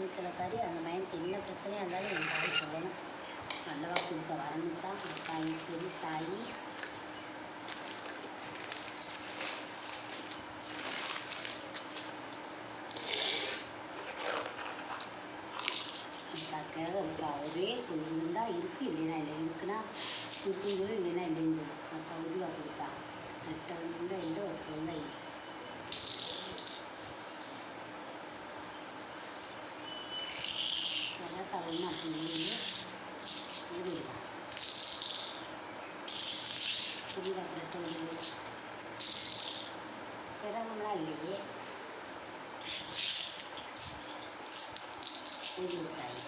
பத்து கறி அந்த மயனுக்கு என்ன பிரச்சனையாக இருந்தாலும் என் தாய் சொல்லணும். நல்லவா கொடுக்க வரணும் தான் தாய் சரி தாய். கிழகு இருக்கா ஒரே சொல்லியிருந்தா இருக்குது இல்லைன்னா இல்லை இருக்குன்னா இருக்குன்னு இல்லைன்னா இல்லைன்னு சொல்லு. மற்ற உருவா கொடுத்தா. நெட்டை இருந்தால் இல்லை அதான் கவனம் அப்படி ஊறிடலாம் புரியுதா கரெக்டாக வந்து கிரகம்லாம் இல்லையே ஊறி விட்டாய்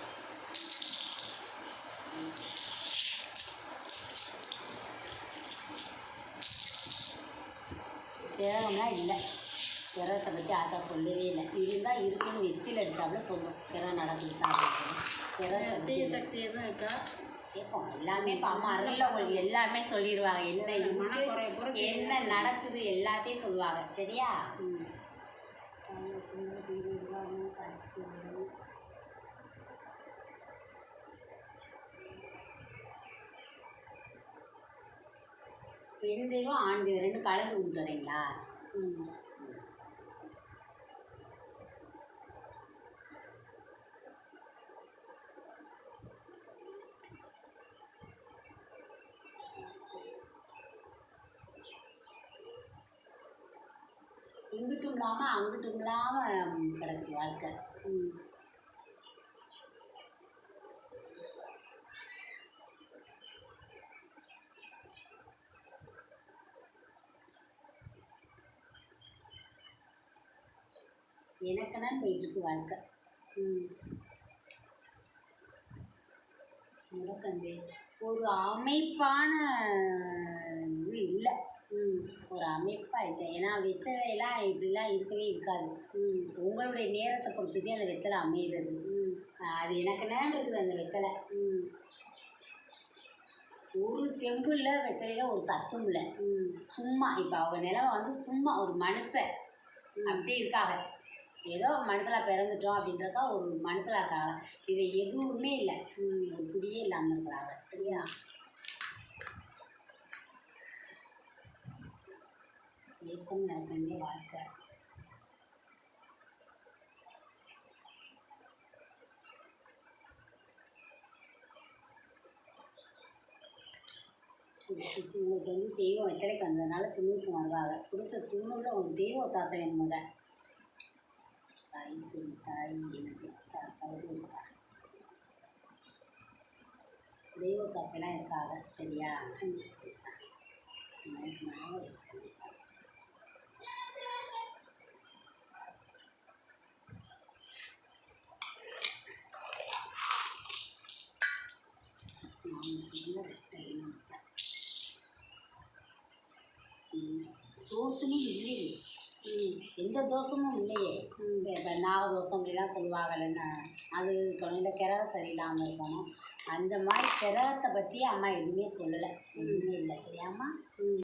கிரகம்லாம் இல்லை. கிரகத்தை பற்றி ஆத்தா சொல்லவே இல்லை. இருந்தால் இருக்குன்னு நெத்தியில் அடித்தாப்புல சொல்லும். கிரகம் நடக்குது தான் கிரகத்தை தீய பற்றி சக்தி எதுவும் இருக்கா? கேட்போம் எல்லாமே இப்போ அம்மா அருளில் உங்களுக்கு எல்லாமே சொல்லிடுவாங்க என்ன இருக்கு என்ன நடக்குது எல்லாத்தையும் சொல்லுவாங்க. சரியா? பெண் தெய்வம் ஆண் தெய்வம் ரெண்டு கலந்து கொடுத்துறீங்களா ம். இங்கிட்டும் இல்லாமல் அங்கிட்டும் இல்லாமல் கிடக்குது வாழ்க்கை. எனக்குன்னா எனக்குன்னு போயிட்டுருக்கு வாழ்க்கை. ம். முடக்கந்து ஒரு அமைப்பான இது இல்லை. ஒரு அமைப்பாக இல்லை ஏன்னா வெத்தலையெல்லாம் இப்படிலாம் இருக்கவே இருக்காது. ம். உங்களுடைய நேரத்தை பொறுத்துதே அந்த வெத்தலை அமையிறது. ம். அது எனக்கு நேரம் இருக்குது அந்த வெத்தலை. ம். ஒரு தெம்பு இல்லை வெத்தலையில் ஒரு சத்தும் இல்லை. ம். சும்மா இப்போ அவங்க நிலமை வந்து சும்மா ஒரு மனுஷன் அப்படி இருக்காங்க. ஏதோ மனுஷனாக பிறந்துட்டோம் அப்படின்றக்கா ஒரு மனுஷனாக இருக்காங்க. இது எதுவுமே இல்லை. ம். ஒரு குடியே இல்லாமல் இருக்கிறாங்க. சரியா? ஏக்கம் நடக்கவே வாழ்க்கை உங்களுக்கு வந்து தெய்வம் எத்தனைக்கு வந்ததுனால துணுக்கு வருவாங்க பிடிச்ச துணுல உங்களுக்கு தெய்வ ஒத்தாசை வேணும் முத. தாய் சரி தாய் எனக்கு தா தவறு தாய் தெய்வ ஒத்தாசைலாம் இருக்காங்க. சரியா? சரி தான் எனக்கு நான் ஒரு சரி நான் சொன்ன ரெட்டை இல்லையே ம், எந்த தோஷமும் இல்லையே இப்போ இப்போ நாகதோஷம் அப்படிலாம் சொல்லுவாங்கல்ல அது இருக்கணும் இல்லை கிரகம் சரியில்லாமல் இருக்கணும் அந்த மாதிரி கிரகத்தை பற்றி அம்மா எதுவுமே சொல்லலை எதுவுமே இல்லை சரியாம்மா ம்.